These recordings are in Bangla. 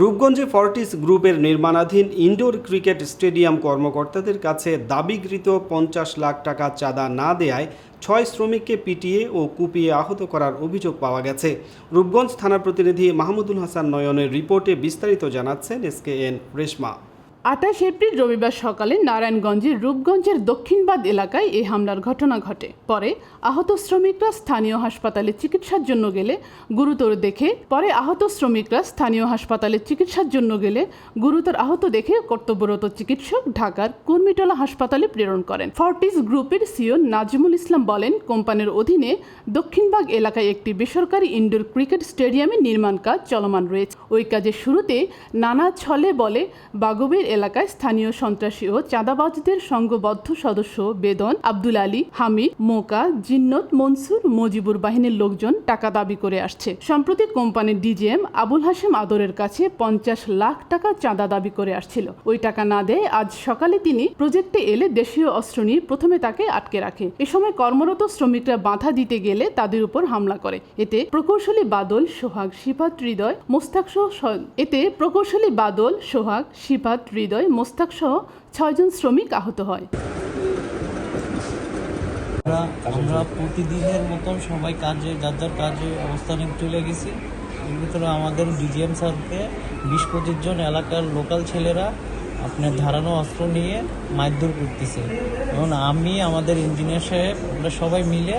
রূপগঞ্জে ফর্টিস গ্রুপের নির্মাণাধীন ইনডোর ক্রিকেট স্টেডিয়াম কর্মকর্তাদের কাছে দাবিকৃত পঞ্চাশ লাখ টাকা চাঁদা না দেয়ায় ছয় শ্রমিককে পিটিয়ে ও কুপিয়ে আহত করার অভিযোগ পাওয়া গেছে। রূপগঞ্জ থানা প্রতিনিধি মাহমুদুল হাসান নয়নের রিপোর্টে বিস্তারিত জানাচ্ছেন এসকেএন রেশমা। আঠাশ এপ্রিল রবিবার সকালে নারায়ণগঞ্জের রূপগঞ্জের দক্ষিণবাদ এলাকায় এই হামলার ঘটনা ঘটে। পরে আহত শ্রমিকরা স্থানীয় হাসপাতালে চিকিৎসার জন্য গেলে গুরুতর দেখে, পরে আহত শ্রমিকরা স্থানীয় হাসপাতালে চিকিৎসার জন্য গেলে গুরুতর আহত দেখে কর্তব্যরত চিকিৎসক ঢাকার কুর্মিটোলা হাসপাতালে প্রেরণ করেন। ফর্টিস গ্রুপের সিও নাজিমুল ইসলাম বলেন, কোম্পানির অধীনে দক্ষিণবাগ এলাকায় একটি বেসরকারি ইনডোর ক্রিকেট স্টেডিয়ামের নির্মাণ কাজ চলমান রয়েছে। ওই কাজের শুরুতে নানা ছলে বলে, বাগবের এলাকায় স্থানীয় সন্ত্রাসী ও চাঁদাবাজদের সংঘবদ্ধ সদস্য বেদন, আব্দুল আলী, হামিদ, মোকা, জিন্নত, মনসুর, মজিবুর বাহিনীর লোকজন টাকা দাবি করে আসছে। সম্প্রতি কোম্পানির ডিজিএম আবুল হাশেম আদরের কাছে পঞ্চাশ লাখ টাকা চাঁদা দাবি করে আসছিল। ওই টাকা না দেয় আজ সকালে তিনি প্রজেক্টে এলে দেশীয় অস্ত্র নিয়ে প্রথমে তাকে আটকে রাখে। এ সময় কর্মরত শ্রমিকরা বাধা দিতে গেলে তাদের উপর হামলা করে। এতে প্রকৌশলী বাদল, সোহাগ, শিপাত হৃদয়, মোস্তাক এতে প্রকৌশলী বাদল, সোহাগ, শিপাত হৃদয় মোস্তাক সহ ছয়জন শ্রমিক আহত হয়। আমরা প্রতিদিনের মতন সবাই কাজে, যার যার কাজে অবস্থানে চলে গেছি এর ভিতরে আমাদের ডিজিএম স্যারকে বিশ পঁচিশ জন এলাকার লোকাল ছেলেরা আপনার ধারানো অস্ত্র নিয়ে মারধর করতেছে। এবং আমি, আমাদের ইঞ্জিনিয়ার সাহেব, আমরা সবাই মিলে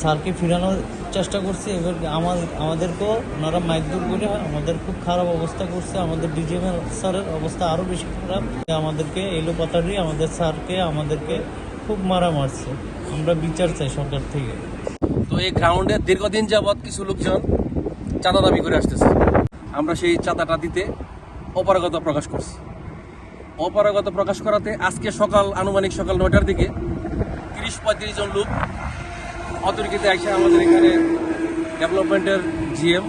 স্যারকে ফিরানোর চেষ্টা করছি, এবার আমার, আমাদেরকেও ওনারা মারধর করে, আমাদের খুব খারাপ অবস্থা করছে, আমাদের ডিজিএম স্যারের অবস্থা আরও বেশি খারাপ। আমাদেরকে এলো পাতারি, আমাদের স্যারকে, আমাদেরকে খুব মারা মারছে। আমরা বিচার চাই সরকার থেকে। তো এই গ্রাউন্ডে দীর্ঘদিন যাবৎ কিছু লোকজন চাঁদা দাবি করে আসতেছে। আমরা সেই চাঁদাটা দিতে অপারগতা প্রকাশ করছি। অপারগতা প্রকাশ করাতে আজকে সকাল, আনুমানিক সকাল নয়টার দিকে তিরিশ পঁয়ত্রিশ জন লোক অতর্কিতে এসে আমাদের এখানে ডেভেলপমেন্টের জিএম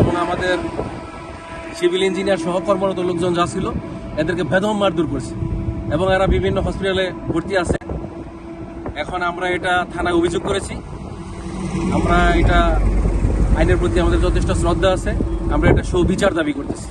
এবং আমাদের সিভিল ইঞ্জিনিয়ার সহ কর্মরত লোকজন যা ছিল, এদেরকে বেদম মারধর করছে এবং এরা বিভিন্ন হসপিটালে ভর্তি আছে। এখন আমরা এটা থানায় অভিযোগ করেছি। আমরা এটা আইনের প্রতি আমাদের যথেষ্ট শ্রদ্ধা আছে। আমরা এটা সুবিচার দাবি করতেছি।